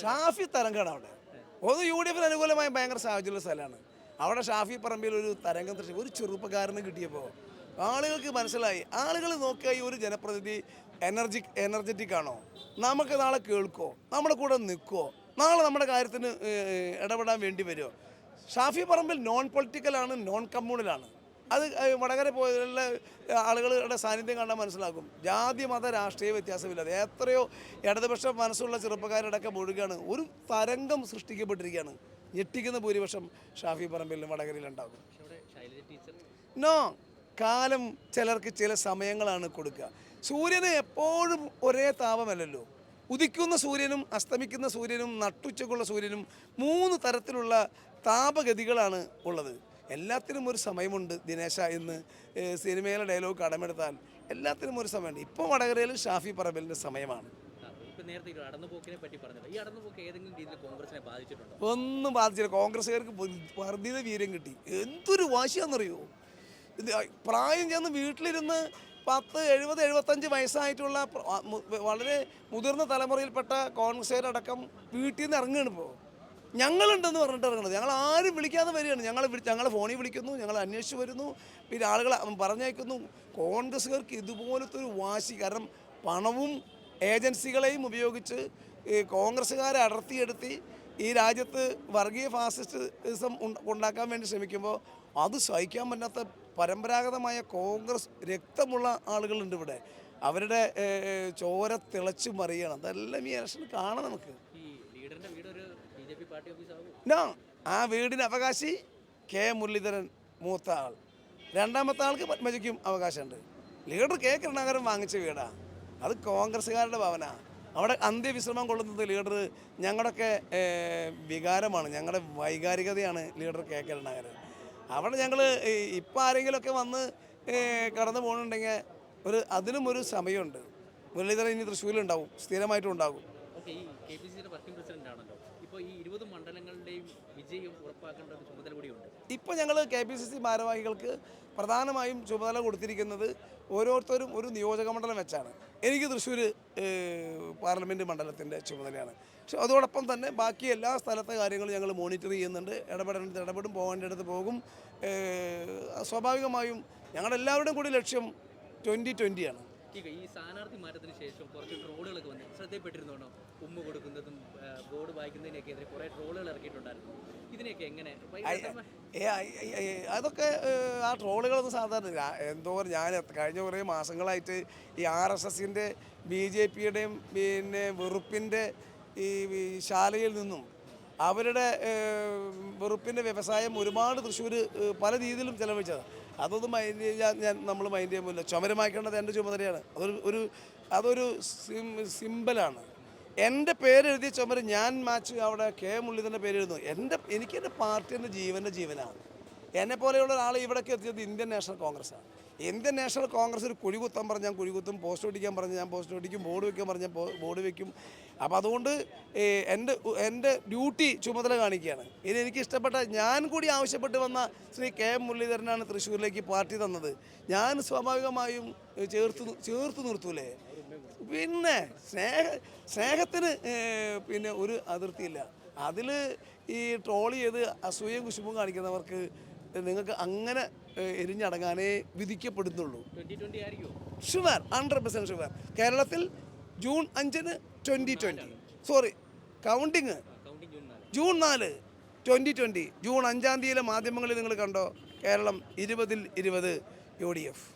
ഷാഫി തരംഗമാണ് അവിടെ. ഒന്ന് യു ഡി എഫിന് അനുകൂലമായ ഭയങ്കര സാഹചര്യമുള്ള സ്ഥലമാണ്. അവിടെ ഷാഫി പറമ്പിൽ ഒരു തരംഗം തൃശ്ശി ഒരു ചെറുപ്പക്കാരന് കിട്ടിയപ്പോൾ ആളുകൾക്ക് മനസ്സിലായി. ആളുകൾ നോക്കിയാൽ ഈ ഒരു ജനപ്രതിനിധി എനർജി എനർജറ്റിക് ആണോ? നമുക്ക് നാളെ കേൾക്കോ? നമ്മുടെ കൂടെ നിൽക്കോ? നാളെ നമ്മുടെ കാര്യത്തിന് ഇടപെടാൻ വേണ്ടി വരുമോ ഷാഫി പറമ്പിൽ നോൺ പൊളിറ്റിക്കലാണ് നോൺ കമ്മ്യൂണലാണ് അത് വടകര പോയതിലുള്ള ആളുകളുടെ സാന്നിധ്യം കണ്ടാൽ മനസ്സിലാക്കും. ജാതി മത രാഷ്ട്രീയ വ്യത്യാസമില്ലാതെ എത്രയോ ഇടതുപക്ഷ മനസ്സുള്ള ചെറുപ്പക്കാരടക്കം മുഴുകാണ്. ഒരു തരംഗം സൃഷ്ടിക്കപ്പെട്ടിരിക്കുകയാണ്. ഞെട്ടിക്കുന്ന ഭൂരിപക്ഷം ഷാഫി പറമ്പിലും വടകരയിലുണ്ടാകും നോ കാലം ചിലർക്ക് ചില സമയങ്ങളാണ് കൊടുക്കുക. സൂര്യന് എപ്പോഴും ഒരേ താപമല്ലല്ലോ. ഉദിക്കുന്ന സൂര്യനും അസ്തമിക്കുന്ന സൂര്യനും നട്ടുച്ചക്കുള്ള സൂര്യനും മൂന്ന് തരത്തിലുള്ള താപഗതികളാണ് ഉള്ളത്. എല്ലാത്തിനും ഒരു സമയമുണ്ട് ദിനേശ എന്ന് സിനിമയിലെ ഡയലോഗ് കടമെടുത്താൽ എല്ലാത്തിനും ഒരു സമയമുണ്ട്. ഇപ്പോൾ വടകരയിൽ ഷാഫി പറമ്പലിന്റെ സമയമാണ്. ഒന്നും ബാധിച്ചില്ല. കോൺഗ്രസ്സുകാർക്ക് വർദ്ധിത വീര്യം കിട്ടി. എന്തൊരു വാശിയാണെന്നറിയോ ഇത് പ്രായം ചെന്ന് വീട്ടിലിരുന്ന് പത്ത് എഴുപത് എഴുപത്തഞ്ച് വയസ്സായിട്ടുള്ള വളരെ മുതിർന്ന തലമുറയിൽപ്പെട്ട കോൺഗ്രസ്സുകാരടക്കം വീട്ടിൽ നിന്ന് ഇറങ്ങുകയാണ് ഇപ്പോൾ ഞങ്ങളുണ്ടെന്ന് പറഞ്ഞിട്ട് ഞങ്ങൾ ആരും വിളിക്കാതെ വരികയാണ്. ഞങ്ങൾ ഞങ്ങളെ ഫോണിൽ വിളിക്കുന്നു ഞങ്ങൾ അന്വേഷിച്ച് വരുന്നു. പിന്നെ ആളുകളെ പറഞ്ഞയക്കുന്നു. കോൺഗ്രസ്സുകാർക്ക് ഇതുപോലത്തെ ഒരു വാശി കാരണം പണവും ഏജൻസികളെയും ഉപയോഗിച്ച് കോൺഗ്രസ്സുകാരെ അടർത്തിയെടുത്തി ഈ രാജ്യത്ത് വർഗീയ ഫാസിസ്റ്റിസം ഉണ്ട- ഉണ്ടാക്കാൻ വേണ്ടി ശ്രമിക്കുമ്പോൾ അത് സഹിക്കാൻ പറ്റാത്ത പരമ്പരാഗതമായ കോൺഗ്രസ് രക്തമുള്ള ആളുകളുണ്ട് ഇവിടെ. അവരുടെ ചോര തിളച്ചു മറിയണം അതെല്ലാം ഈ ഇലക്ഷൻ കാണാം നമുക്ക് ഈ ലീഡറിന്റെ വീട് ഒരു B J P party office ആകും നോ ആ വീടിന് അവകാശി കെ മുരളീധരൻ മൂത്ത ആൾ. രണ്ടാമത്തെ ആൾക്ക് പത്മജയ്ക്കും അവകാശമുണ്ട്. ലീഡർ കെ കരുണാകരൻ വാങ്ങിച്ച വീടാ. അത് കോൺഗ്രസ്സുകാരുടെ ഭവന. അവിടെ അന്ത്യവിശ്രമം കൊള്ളുന്നത് ലീഡർ ഞങ്ങളുടെയൊക്കെ വികാരമാണ്. ഞങ്ങളുടെ വൈകാരികതയാണ് ലീഡർ കെ കരുണാകരൻ. അവിടെ ഞങ്ങൾ ഇപ്പം ആരെങ്കിലുമൊക്കെ വന്ന് കടന്നു പോകുന്നുണ്ടെങ്കിൽ ഒരു അതിനും ഒരു സമയമുണ്ട്. മുരളീധരൻ ഇനി തൃശ്ശൂരിലുണ്ടാവും. സ്ഥിരമായിട്ടും ഉണ്ടാകും. കെ പി സിയുടെ വർക്കിംഗ് പ്രസിഡന്റ് ആണല്ലോ ഇപ്പോൾ ഈ ഇരുപത് മണ്ഡലങ്ങളുടെയും ചുമതല കൂടിയുണ്ട്. ഞങ്ങൾ കെ പി സി സി ഭാരവാഹികൾക്ക് പ്രധാനമായും ചുമതല കൊടുത്തിരിക്കുന്നത് ഓരോരുത്തരും ഒരു നിയോജക മണ്ഡലം വെച്ചാണ്. എനിക്ക് തൃശ്ശൂർ പാർലമെന്റ് മണ്ഡലത്തിന്റെ ചുമതലയാണ്. പക്ഷെ അതോടൊപ്പം തന്നെ ബാക്കി എല്ലാ സ്ഥലത്തെ കാര്യങ്ങളും ഞങ്ങൾ മോണിറ്റർ ചെയ്യുന്നുണ്ട്. ഇടപെടേണ്ടത് ഇടപെടും പോകേണ്ടടുത്ത് പോകും. സ്വാഭാവികമായും ഞങ്ങളുടെ എല്ലാവരുടെയും കൂടി ലക്ഷ്യം ട്വന്റി ട്വന്റിയാണ് ഈ ഈ സ്ഥാനാർത്ഥി മാറ്റത്തിന് ശേഷം കുറച്ച് ട്രോളുകളൊക്കെ വന്നു ശ്രദ്ധയിൽപ്പെട്ടിരുന്നോണോ ഉമ്മ കൊടുക്കുന്നതും ബോർഡ് വായിക്കുന്നതിനൊക്കെ എതിരെ കുറേ ട്രോളുകൾ ഇറക്കിയിട്ടുണ്ടായിരുന്നു. ഇതിനെയൊക്കെ എങ്ങനെ? അതൊക്കെ ആ ട്രോളുകളൊന്നും സാധാരണ ഇല്ല. എന്തോ ഞാൻ കഴിഞ്ഞ കുറേ മാസങ്ങളായിട്ട് ഈ ആർ എസ് എസിന്റെ ബി ജെ പിയുടെയും പിന്നെ വെറുപ്പിന്റെ ഈ ശാലയിൽ നിന്നും അവരുടെ വെറുപ്പിന്റെ വ്യവസായം ഒരുപാട് തൃശ്ശൂർ പല രീതിയിലും ചെലവഴിച്ചത്. അതൊന്നും മൈൻഡ് ചെയ്യാൻ ഞാൻ നമ്മൾ മൈൻഡ് ചെയ്യാൻ പോലില്ല ചുമരമാക്കേണ്ടത് എന്റെ ചുമതലയാണ്. അതൊരു ഒരു അതൊരു സിം സിമ്പലാണ് എന്റെ പേരെഴുതിയ ചുമര് ഞാൻ മാച്ച് അവിടെ കെ മുരളീധരന്റെ പേരെഴുതുന്നു എന്റെ എനിക്ക് എന്റെ പാർട്ടി എന്റെ ജീവന്റെ ജീവനാണ്. എന്നെ പോലെയുള്ള ഒരാൾ ഇവിടേക്ക് എത്തിയത് ഇന്ത്യൻ നാഷണൽ കോൺഗ്രസ്സാണ്. ഇന്ത്യൻ നാഷണൽ കോൺഗ്രസ് ഒരു കുഴികുത്താൻ പറഞ്ഞാൽ ഞാൻ കുഴികുത്തും പോസ്റ്റ് ഒട്ടിക്കാൻ പറഞ്ഞാൽ ഞാൻ പോസ്റ്റ് ഒട്ടിക്കും ബോർഡ് വയ്ക്കാൻ പറഞ്ഞാൽ ബോർഡ് വയ്ക്കും അപ്പോൾ അതുകൊണ്ട് എന്റെ എന്റെ ഡ്യൂട്ടി ചുമതല കാണിക്കുകയാണ്. ഇനി എനിക്ക് ഇഷ്ടപ്പെട്ട ഞാൻ കൂടി ആവശ്യപ്പെട്ട് വന്ന ശ്രീ കെ എം മുരളീധരനാണ് തൃശ്ശൂരിലേക്ക് പാർട്ടി തന്നത്. ഞാൻ സ്വാഭാവികമായും ചേർത്ത് ചേർത്ത് നിർത്തൂലേ? പിന്നെ സ്നേഹ സ്നേഹത്തിന് പിന്നെ ഒരു അതിർത്തിയില്ല. അതിൽ ഈ ട്രോൾ ചെയ്ത് അസൂയയും കുശുമ്പും കാണിക്കുന്നവർക്ക് നിങ്ങൾക്ക് അങ്ങനെ എരിഞ്ഞടങ്ങാനേ വിധിക്കപ്പെടുന്നുള്ളൂ. Sure hundred percent sure. കേരളത്തിൽ ജൂൺ അഞ്ചിന് twenty twenty sorry counting. June നാല്. ട്വന്റി ട്വന്റി ജൂൺ അഞ്ചാം തീയതിയിലെ മാധ്യമങ്ങളിൽ നിങ്ങൾ കണ്ടോ? കേരളം ഇരുപതിൽ ഇരുപത് യു ഡി എഫ്.